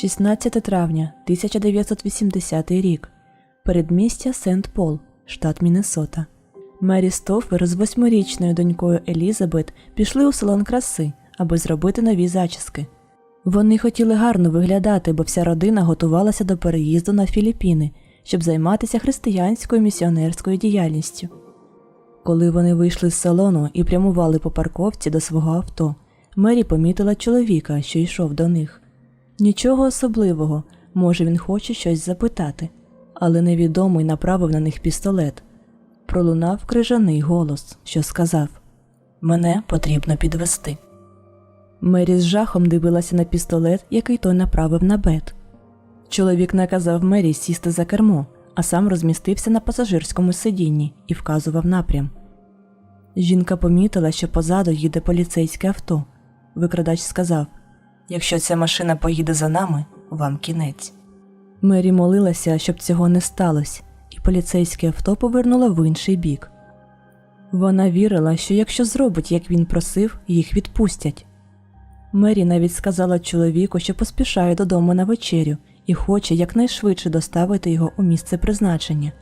16 травня 1980 рік. Передмістя Сент Пол, штат Міннесота. Мері Стофер з восьмирічною донькою Елізабет пішли у салон краси, аби зробити нові зачіски. Вони хотіли гарно виглядати, бо вся родина готувалася до переїзду на Філіппіни, щоб займатися християнською місіонерською діяльністю. Коли вони вийшли з салону і прямували по парковці до свого авто, Мері помітила чоловіка, що йшов до них. Нічого особливого, може, він хоче щось запитати, але невідомий направив на них пістолет. Пролунав крижаний голос, що сказав Мене потрібно підвести. Мері з жахом дивилася на пістолет, який той направив на бет. Чоловік наказав Мері сісти за кермо, а сам розмістився на пасажирському сидінні і вказував напрям. Жінка помітила, що позаду їде поліцейське авто. Викрадач сказав Якщо ця машина поїде за нами, вам кінець. Мері молилася, щоб цього не сталося, і поліцейське авто повернуло в інший бік. Вона вірила, що якщо зробить, як він просив, їх відпустять. Мері навіть сказала чоловіку, що поспішає додому на вечерю і хоче якнайшвидше доставити його у місце призначення.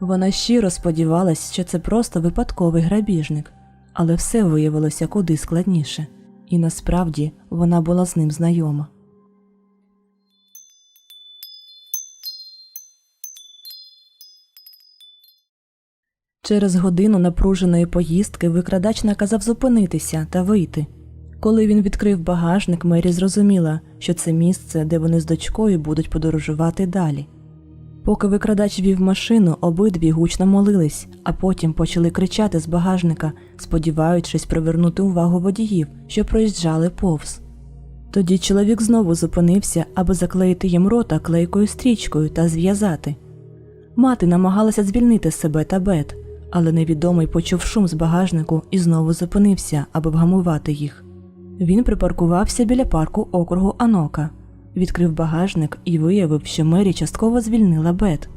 Вона щиро сподівалась, що це просто випадковий грабіжник, але все виявилося куди складніше, і насправді вона була з ним знайома. Через годину напруженої поїздки викрадач наказав зупинитися та вийти. Коли він відкрив багажник, Мері зрозуміла, що це місце, де вони з дочкою будуть подорожувати далі. Поки викрадач вів машину, обидві гучно молились, а потім почали кричати з багажника, сподіваючись привернути увагу водіїв, що проїжджали повз. Тоді чоловік знову зупинився, аби заклеїти їм рота клейкою стрічкою та зв'язати. Мати намагалася звільнити себе та бет, але невідомий почув шум з багажнику і знову зупинився, аби вгамувати їх. Він припаркувався біля парку округу Анока, відкрив багажник і виявив, що Мері частково звільнила Бет.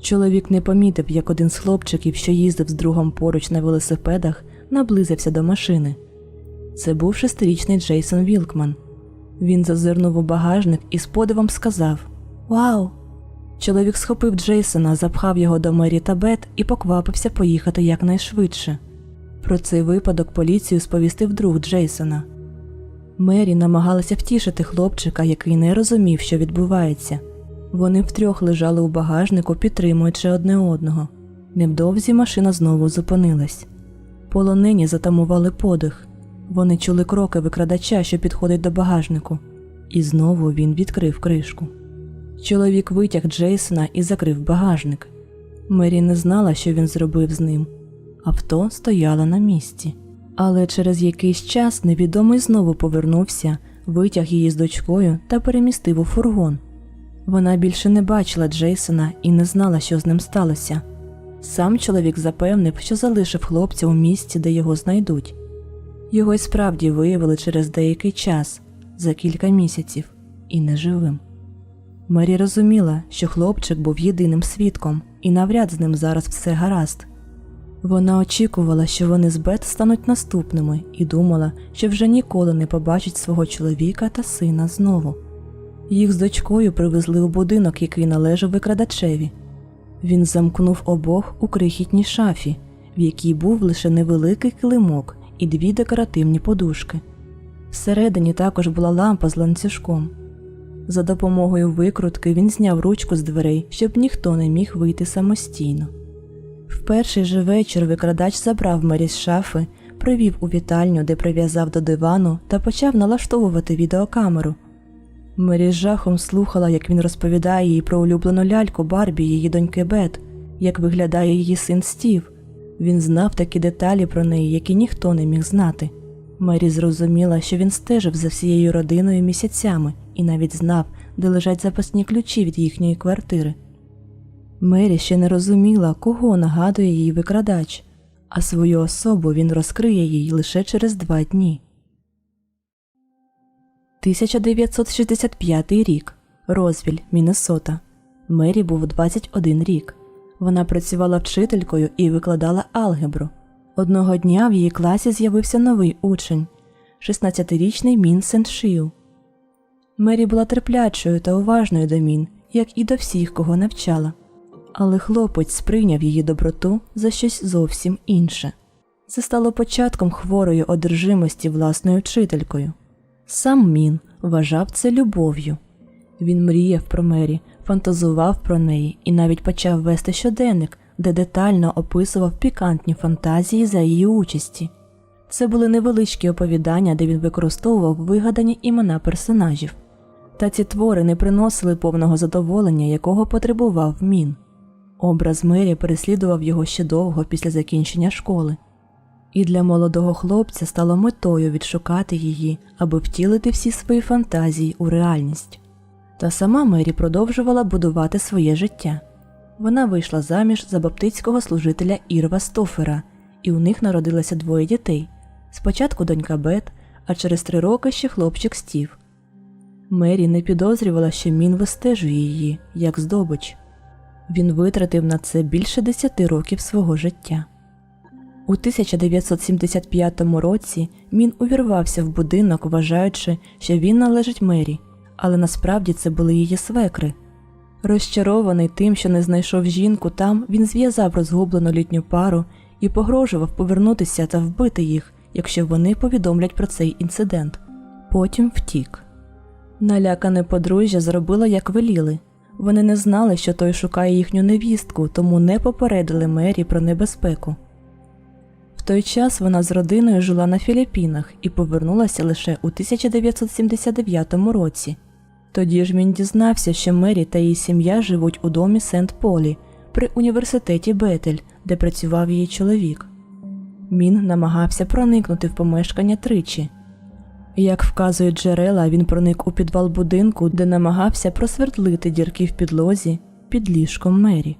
Чоловік не помітив, як один з хлопчиків, що їздив з другом поруч на велосипедах, наблизився до машини. Це був шестирічний Джейсон Вілкман. Він зазирнув у багажник і з подивом сказав Вау! Чоловік схопив Джейсона, запхав його до Мері та Бет і поквапився поїхати якнайшвидше. Про цей випадок поліцію сповістив друг Джейсона. Мері намагалася втішити хлопчика, який не розумів, що відбувається. Вони втрьох лежали у багажнику, підтримуючи одне одного. Невдовзі машина знову зупинилась. Полонені затамували подих. Вони чули кроки викрадача, що підходить до багажнику, і знову він відкрив кришку. Чоловік витяг Джейсона і закрив багажник. Мері не знала, що він зробив з ним. Авто стояло на місці. Але через якийсь час невідомий знову повернувся, витяг її з дочкою та перемістив у фургон. Вона більше не бачила Джейсона і не знала, що з ним сталося. Сам чоловік запевнив, що залишив хлопця у місці, де його знайдуть. Його й справді виявили через деякий час, за кілька місяців, і неживим. Марі розуміла, що хлопчик був єдиним свідком, і навряд з ним зараз все гаразд. Вона очікувала, що вони з Бет стануть наступними, і думала, що вже ніколи не побачить свого чоловіка та сина знову. Їх з дочкою привезли у будинок, який належав викрадачеві. Він замкнув обох у крихітній шафі, в якій був лише невеликий килимок і дві декоративні подушки. Всередині також була лампа з ланцюжком. За допомогою викрутки він зняв ручку з дверей, щоб ніхто не міг вийти самостійно. В перший же вечір викрадач забрав Мері з шафи, привів у вітальню, де прив'язав до дивану та почав налаштовувати відеокамеру. Мері з жахом слухала, як він розповідає їй про улюблену ляльку Барбі її доньки Бет, як виглядає її син Стів. Він знав такі деталі про неї, які ніхто не міг знати. Мері зрозуміла, що він стежив за всією родиною місяцями і навіть знав, де лежать запасні ключі від їхньої квартири. Мері ще не розуміла, кого нагадує їй викрадач, а свою особу він розкриє їй лише через два дні. 1965 рік. Розвіль, Міннесота. Мері був 21 рік. Вона працювала вчителькою і викладала алгебру. Одного дня в її класі з'явився новий учень 16-річний Мінсент Шіу. Мері була терплячою та уважною до Мін, як і до всіх, кого навчала. Але хлопець сприйняв її доброту за щось зовсім інше. Це стало початком хворої одержимості власною вчителькою. Сам Мін вважав це любов'ю. Він мріяв про Мері, фантазував про неї і навіть почав вести щоденник, де детально описував пікантні фантазії за її участі. Це були невеличкі оповідання, де він використовував вигадані імена персонажів. Та ці твори не приносили повного задоволення, якого потребував Мін. Образ Мері переслідував його ще довго після закінчення школи. І для молодого хлопця стало метою відшукати її, аби втілити всі свої фантазії у реальність. Та сама Мері продовжувала будувати своє життя. Вона вийшла заміж за баптистського служителя Ірва Стофера, і у них народилося двоє дітей спочатку донька Бет, а через три роки ще хлопчик Стів. Мері не підозрювала, що Мін вистежує її як здобич. Він витратив на це більше десяти років свого життя. У 1975 році Мін увірвався в будинок, вважаючи, що він належить Мері, але насправді це були її свекри. Розчарований тим, що не знайшов жінку там, він зв'язав розгублену літню пару і погрожував повернутися та вбити їх, якщо вони повідомлять про цей інцидент. Потім втік. Налякане подружжя зробило, як веліли. Вони не знали, що той шукає їхню невістку, тому не попередили Мері про небезпеку. В той час вона з родиною жила на Філіппінах і повернулася лише у 1979 році. Тоді ж він дізнався, що Мері та її сім'я живуть у домі Сент Полі при університеті Бетель, де працював її чоловік. Мін намагався проникнути в помешкання тричі. Як вказують джерела, він проник у підвал будинку, де намагався просвердлити дірки в підлозі під ліжком Мері.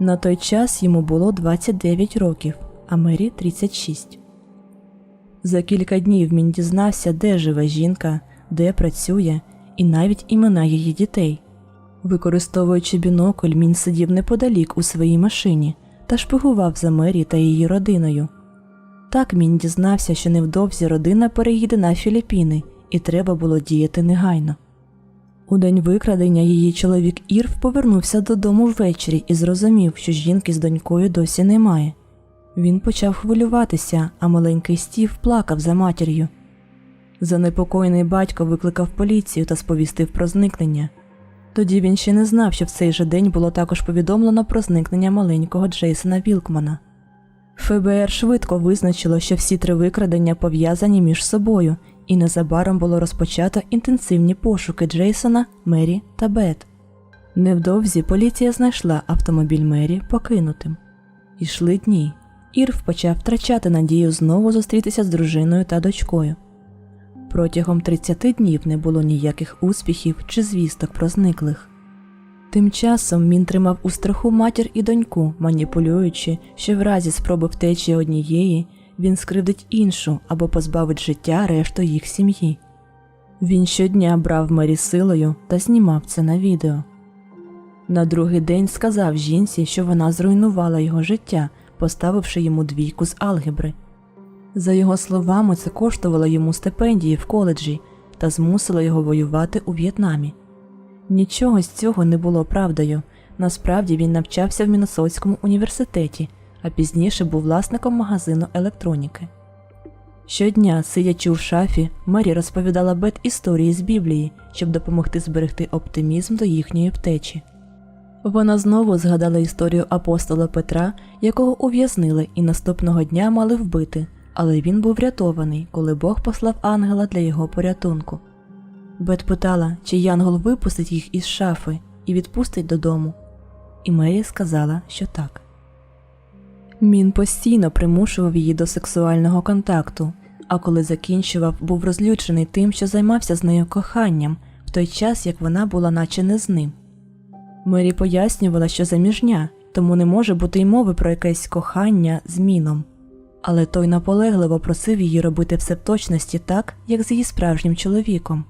На той час йому було 29 років, а Мері 36. За кілька днів він дізнався, де живе жінка, де працює, і навіть імена її дітей. Використовуючи бінокль, він сидів неподалік у своїй машині та шпигував за Мері та її родиною. Так він дізнався, що невдовзі родина переїде на Філіппіни, і треба було діяти негайно. У день викрадення її чоловік Ірв повернувся додому ввечері і зрозумів, що жінки з донькою досі немає. Він почав хвилюватися, а маленький стів плакав за матір'ю. Занепокоєний батько викликав поліцію та сповістив про зникнення. Тоді він ще не знав, що в цей же день було також повідомлено про зникнення маленького Джейсона Вілкмана. ФБР швидко визначило, що всі три викрадення пов'язані між собою, і незабаром було розпочато інтенсивні пошуки Джейсона, Мері та Бет. Невдовзі поліція знайшла автомобіль Мері покинутим. Ішли дні. Ірв почав втрачати надію знову зустрітися з дружиною та дочкою. Протягом 30 днів не було ніяких успіхів чи звісток про зниклих. Тим часом він тримав у страху матір і доньку, маніпулюючи, що в разі спроби втечі однієї він скривдить іншу або позбавить життя решту їх сім'ї. Він щодня брав Мері силою та знімав це на відео. На другий день сказав жінці, що вона зруйнувала його життя, поставивши йому двійку з алгебри. За його словами, це коштувало йому стипендії в коледжі та змусило його воювати у В'єтнамі. Нічого з цього не було правдою. Насправді він навчався в Міннесотському університеті, а пізніше був власником магазину електроніки. Щодня, сидячи в шафі, Мері розповідала Бет історії з Біблії, щоб допомогти зберегти оптимізм до їхньої втечі. Вона знову згадала історію апостола Петра, якого ув'язнили і наступного дня мали вбити, але він був врятований, коли Бог послав ангела для його порятунку. Бет питала, чи Янгол випустить їх із шафи і відпустить додому. І Мері сказала, що так. Мін постійно примушував її до сексуального контакту, а коли закінчував, був розлючений тим, що займався з нею коханням, в той час як вона була наче не з ним. Мері пояснювала, що заміжня, тому не може бути й мови про якесь кохання з міном. Але той наполегливо просив її робити все в точності так, як з її справжнім чоловіком.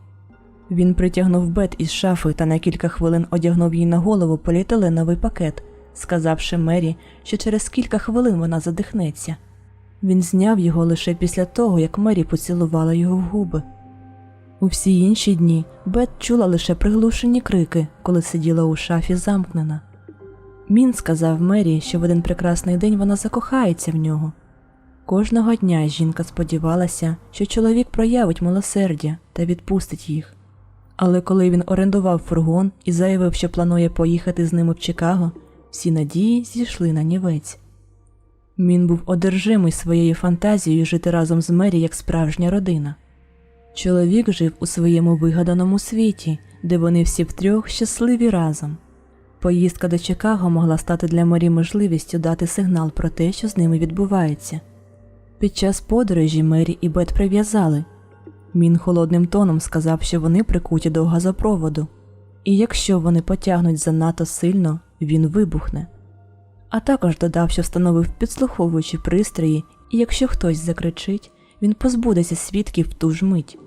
Він притягнув бет із шафи та на кілька хвилин одягнув їй на голову поліетиленовий пакет, сказавши Мері, що через кілька хвилин вона задихнеться. Він зняв його лише після того, як Мері поцілувала його в губи. У всі інші дні Бет чула лише приглушені крики, коли сиділа у шафі замкнена. Мін сказав Мері, що в один прекрасний день вона закохається в нього. Кожного дня жінка сподівалася, що чоловік проявить милосердя та відпустить їх. Але коли він орендував фургон і заявив, що планує поїхати з ними в Чикаго, всі надії зійшли на нівець. Мін був одержимий своєю фантазією жити разом з Мері як справжня родина. Чоловік жив у своєму вигаданому світі, де вони всі втрьох щасливі разом. Поїздка до Чикаго могла стати для Мері можливістю дати сигнал про те, що з ними відбувається. Під час подорожі Мері і Бет прив'язали. Мін холодним тоном сказав, що вони прикуті до газопроводу, і якщо вони потягнуть занадто сильно, він вибухне. А також додав, що встановив підслуховуючі пристрої, і якщо хтось закричить, він позбудеться свідків в ту ж мить.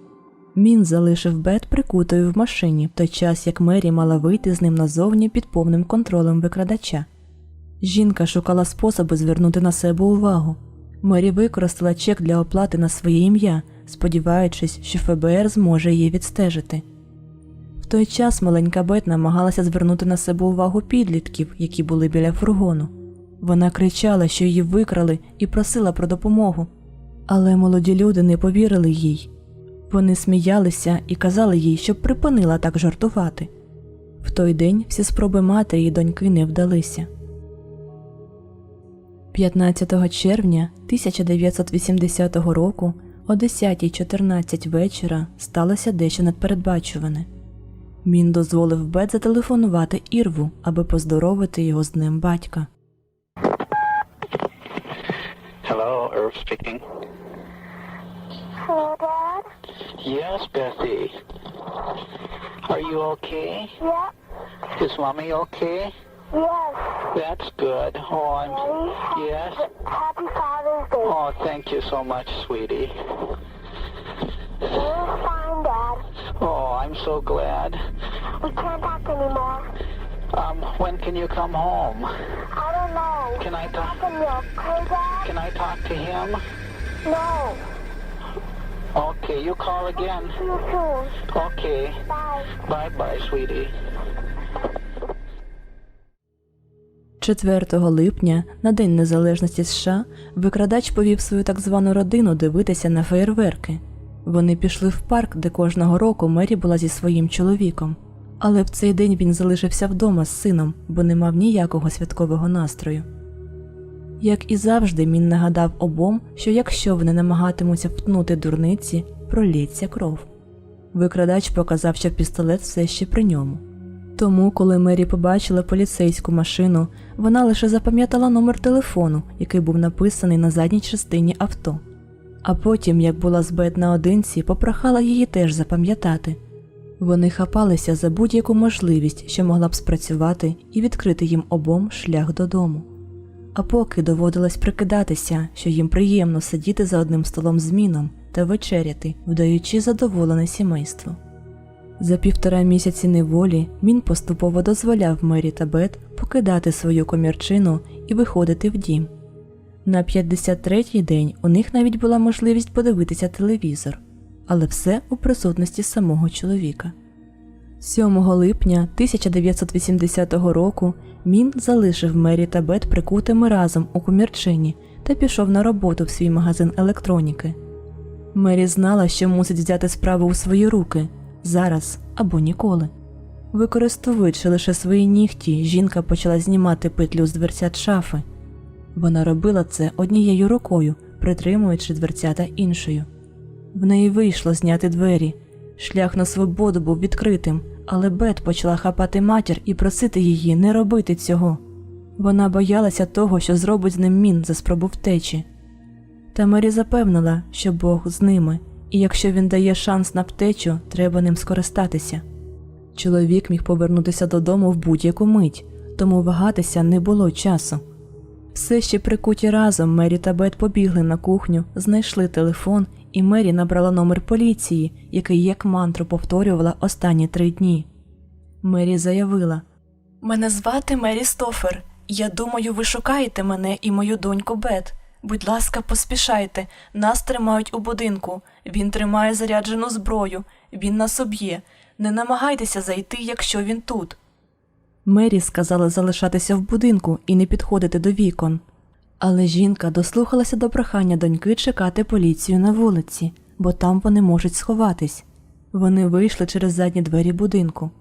Мін залишив Бет прикутою в машині в той час, як Мері мала вийти з ним назовні під повним контролем викрадача. Жінка шукала способи звернути на себе увагу. Мері використала чек для оплати на своє ім'я, сподіваючись, що ФБР зможе її відстежити. В той час маленька Бет намагалася звернути на себе увагу підлітків, які були біля фургону. Вона кричала, що її викрали, і просила про допомогу. Але молоді люди не повірили їй. Вони сміялися і казали їй, щоб припинила так жартувати. В той день всі спроби матері і доньки не вдалися. 15 червня 1980 року о 10.14 вечора сталося дещо надпередбачуване. Мін дозволив Бет зателефонувати Ірву, аби поздоровити його з днем батька. Hello, Irv speaking. Hello, Dad? Yes, Bethy. Are you okay? Yeah. Is mommy okay? Yes. That's good. Oh, I'm. Yes. Happy Father's Day. Oh, thank you so much, sweetie. You're fine, Dad. Oh, I'm so glad. We can't talk anymore. Um, when can you come home? I don't know. Can I talk? Talking to okay, Dad? Can I talk to him? No. Okay, you call again. See you soon. Okay. Bye. Bye, bye, sweetie. 4 липня, на День Незалежності США, викрадач повів свою так звану родину дивитися на феєрверки. Вони пішли в парк, де кожного року Мері була зі своїм чоловіком. Але в цей день він залишився вдома з сином, бо не мав ніякого святкового настрою. Як і завжди, він нагадав обом, що якщо вони намагатимуться втнути дурниці, пролється кров. Викрадач показав, що пістолет все ще при ньому. Тому, коли Мері побачила поліцейську машину, вона лише запам'ятала номер телефону, який був написаний на задній частині авто. А потім, як була з Бет наодинці, попрохала її теж запам'ятати. Вони хапалися за будь-яку можливість, що могла б спрацювати і відкрити їм обом шлях додому. А поки доводилось прикидатися, що їм приємно сидіти за одним столом з міном та вечеряти, вдаючи задоволене сімейство. За півтора місяці неволі він поступово дозволяв Мері та Бет покидати свою комірчину і виходити в дім. На 53-й день у них навіть була можливість подивитися телевізор, але все у присутності самого чоловіка. 7 липня 1980 року Мін залишив Мері та Бет прикутими разом у комірчині та пішов на роботу в свій магазин електроніки. Мері знала, що мусить взяти справу у свої руки зараз або ніколи. Використовуючи лише свої нігті, жінка почала знімати петлю з дверцят шафи. Вона робила це однією рукою, притримуючи дверцята іншою. В неї вийшло зняти двері. Шлях на свободу був відкритим, але Бет почала хапати матір і просити її не робити цього. Вона боялася того, що зробить з ним мін за спробу втечі. Та Мері запевнила, що Бог з ними, і якщо він дає шанс на втечу, треба ним скористатися. Чоловік міг повернутися додому в будь-яку мить, тому вагатися не було часу. Все ще прикуті разом Мері та Бет побігли на кухню, знайшли телефон, і Мері набрала номер поліції, який як мантру повторювала останні три дні. Мері заявила: Мене звати Мері Стофер. Я думаю, ви шукаєте мене і мою доньку Бет. Будь ласка, поспішайте. Нас тримають у будинку. Він тримає заряджену зброю. Він нас об'є. Не намагайтеся зайти, якщо він тут. Мері сказала залишатися в будинку і не підходити до вікон. Але жінка дослухалася до прохання доньки чекати поліцію на вулиці, бо там вони можуть сховатись. Вони вийшли через задні двері будинку.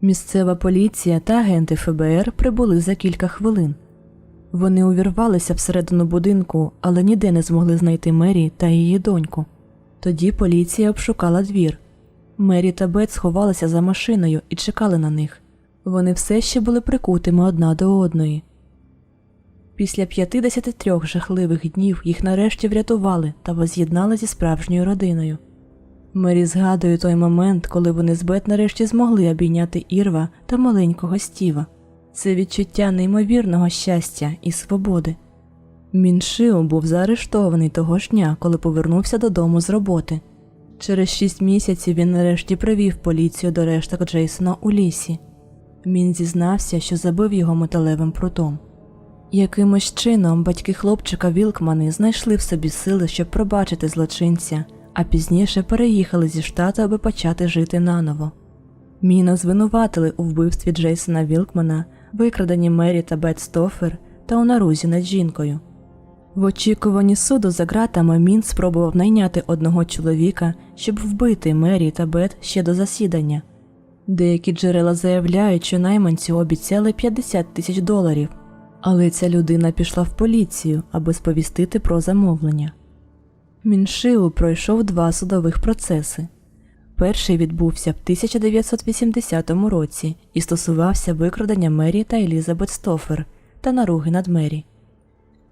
Місцева поліція та агенти ФБР прибули за кілька хвилин. Вони увірвалися всередину будинку, але ніде не змогли знайти Мері та її доньку. Тоді поліція обшукала двір. Мері та Бет сховалися за машиною і чекали на них. Вони все ще були прикутими одна до одної. Після 53 жахливих днів їх нарешті врятували та воз'єднали зі справжньою родиною. Мері згадує той момент, коли вони з Бет нарешті змогли обійняти Ірва та маленького Стіва. Це відчуття неймовірного щастя і свободи. Міншиу був заарештований того ж дня, коли повернувся додому з роботи. Через шість місяців він нарешті привів поліцію до решток Джейсона у лісі. Він зізнався, що забив його металевим прутом. Якимось чином батьки хлопчика Вілкмани знайшли в собі сили, щоб пробачити злочинця, а пізніше переїхали зі штату, аби почати жити наново. Міна звинуватили у вбивстві Джейсона Вілкмана, викраденні Мері та Бет Стофер та у нарузі над жінкою. В очікуванні суду за ґратами Мін спробував найняти одного чоловіка, щоб вбити Мері та Бет ще до засідання. Деякі джерела заявляють, що найманцю обіцяли 50 тисяч доларів, але ця людина пішла в поліцію, аби сповістити про замовлення. Міншиу пройшов два судових процеси. Перший відбувся в 1980 році і стосувався викрадення Мері та Елізабет Стофер та наруги над Мері.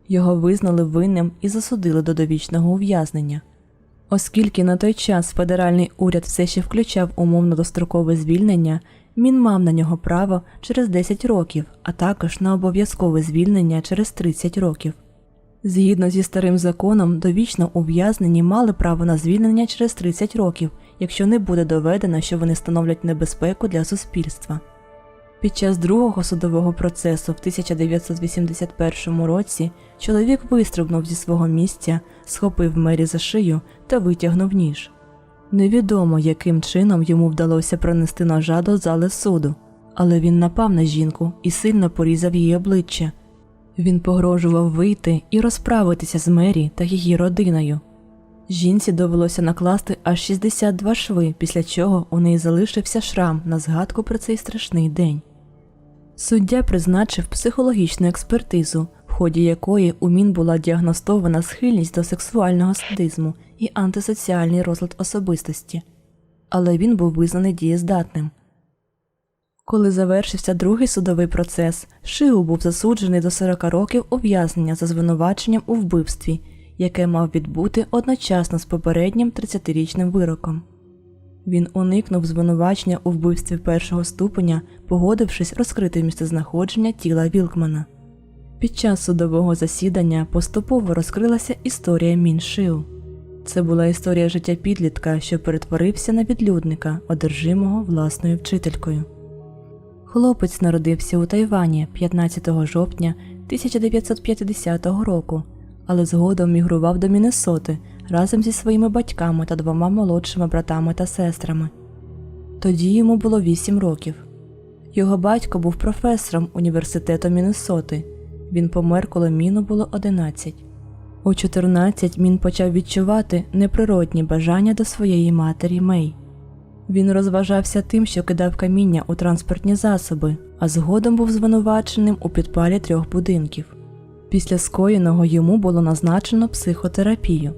Його визнали винним і засудили до довічного ув'язнення. Оскільки на той час федеральний уряд все ще включав умовно дострокове звільнення, він мав на нього право через 10 років, а також на обов'язкове звільнення через 30 років. Згідно зі старим законом, довічно ув'язнені мали право на звільнення через 30 років, якщо не буде доведено, що вони становлять небезпеку для суспільства. Під час другого судового процесу в 1981 році чоловік вистрибнув зі свого місця, схопив Мері за шию та витягнув ніж. Невідомо, яким чином йому вдалося пронести ножа до зали суду, але він напав на жінку і сильно порізав її обличчя. Він погрожував вийти і розправитися з Мері та її родиною. Жінці довелося накласти аж 62 шви, після чого у неї залишився шрам на згадку про цей страшний день. Суддя призначив психологічну експертизу, в ході якої у Мін була діагностована схильність до сексуального садизму і антисоціальний розлад особистості, але він був визнаний дієздатним. Коли завершився другий судовий процес, Шиу був засуджений до 40 років ув'язнення за звинуваченням у вбивстві, яке мав відбути одночасно з попереднім 30-річним вироком. Він уникнув звинувачення у вбивстві першого ступеня, погодившись розкрити місцезнаходження тіла Вілкмана. Під час судового засідання поступово розкрилася історія Міншиу. Це була історія життя підлітка, що перетворився на відлюдника, одержимого власною вчителькою. Хлопець народився у Тайвані 15 жовтня 1950 року, але згодом мігрував до Міннесоти разом зі своїми батьками та двома молодшими братами та сестрами. Тоді йому було 8 років. Його батько був професором університету Міннесоти. Він помер, коли міну було 11. У 14 Мін почав відчувати неприродні бажання до своєї матері Мей. Він розважався тим, що кидав каміння у транспортні засоби, а згодом був звинуваченим у підпалі трьох будинків. Після скоєного йому було назначено психотерапію.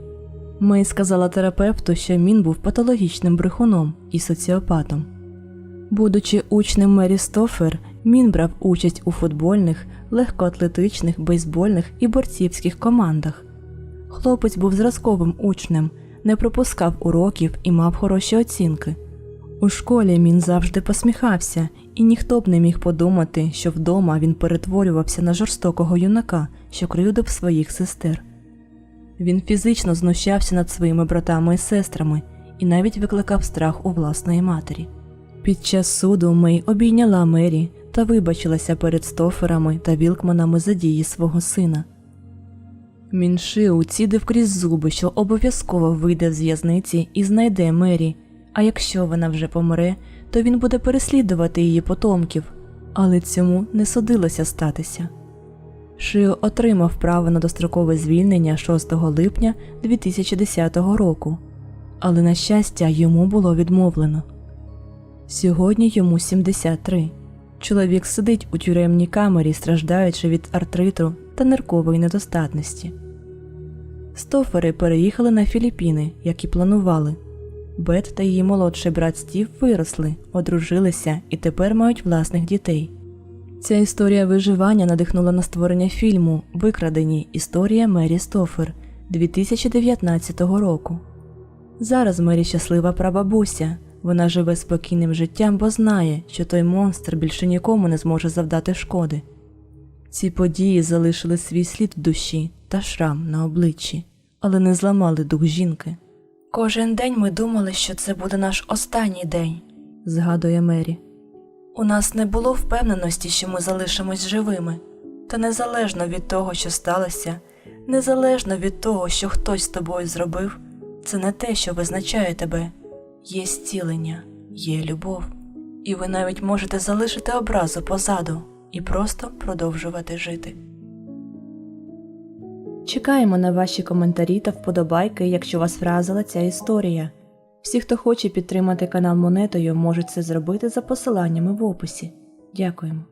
Мей сказала терапевту, що Мін був патологічним брехуном і соціопатом. Будучи учнем Мері Стофер, Мін брав участь у футбольних, легкоатлетичних, бейсбольних і борцівських командах. Хлопець був зразковим учнем, не пропускав уроків і мав хороші оцінки. У школі Мін завжди посміхався, і ніхто б не міг подумати, що вдома він перетворювався на жорстокого юнака, що кривдив своїх сестер. Він фізично знущався над своїми братами і сестрами і навіть викликав страх у власної матері. Під час суду Мей обійняла Мері та вибачилася перед Стоферами та Вілкманами за дії свого сина. Мінши уцідив крізь зуби, що обов'язково вийде з в'язниці і знайде Мері, а якщо вона вже помре, то він буде переслідувати її потомків, але цьому не судилося статися. Шио отримав право на дострокове звільнення 6 липня 2010 року, але, на щастя, йому було відмовлено. Сьогодні йому 73. Чоловік сидить у тюремній камері, страждаючи від артриту та ниркової недостатності. Стофери переїхали на Філіппіни, як і планували. Бет та її молодший брат Стів виросли, одружилися і тепер мають власних дітей. Ця історія виживання надихнула на створення фільму Викрадені Історія Мері Стофер 2019 року. Зараз Мері щаслива прабабуся. Вона живе спокійним життям, бо знає, що той монстр більше нікому не зможе завдати шкоди. Ці події залишили свій слід в душі та шрам на обличчі, але не зламали дух жінки. Кожен день ми думали, що це буде наш останній день, згадує Мері. У нас не було впевненості, що ми залишимось живими, та незалежно від того, що сталося, незалежно від того, що хтось з тобою зробив, це не те, що визначає тебе. Є зцілення, є любов, і ви навіть можете залишити образу позаду і просто продовжувати жити. Чекаємо на ваші коментарі та вподобайки, якщо вас вразила ця історія. Всі, хто хоче підтримати канал монетою, можуть це зробити за посиланнями в описі. Дякуємо.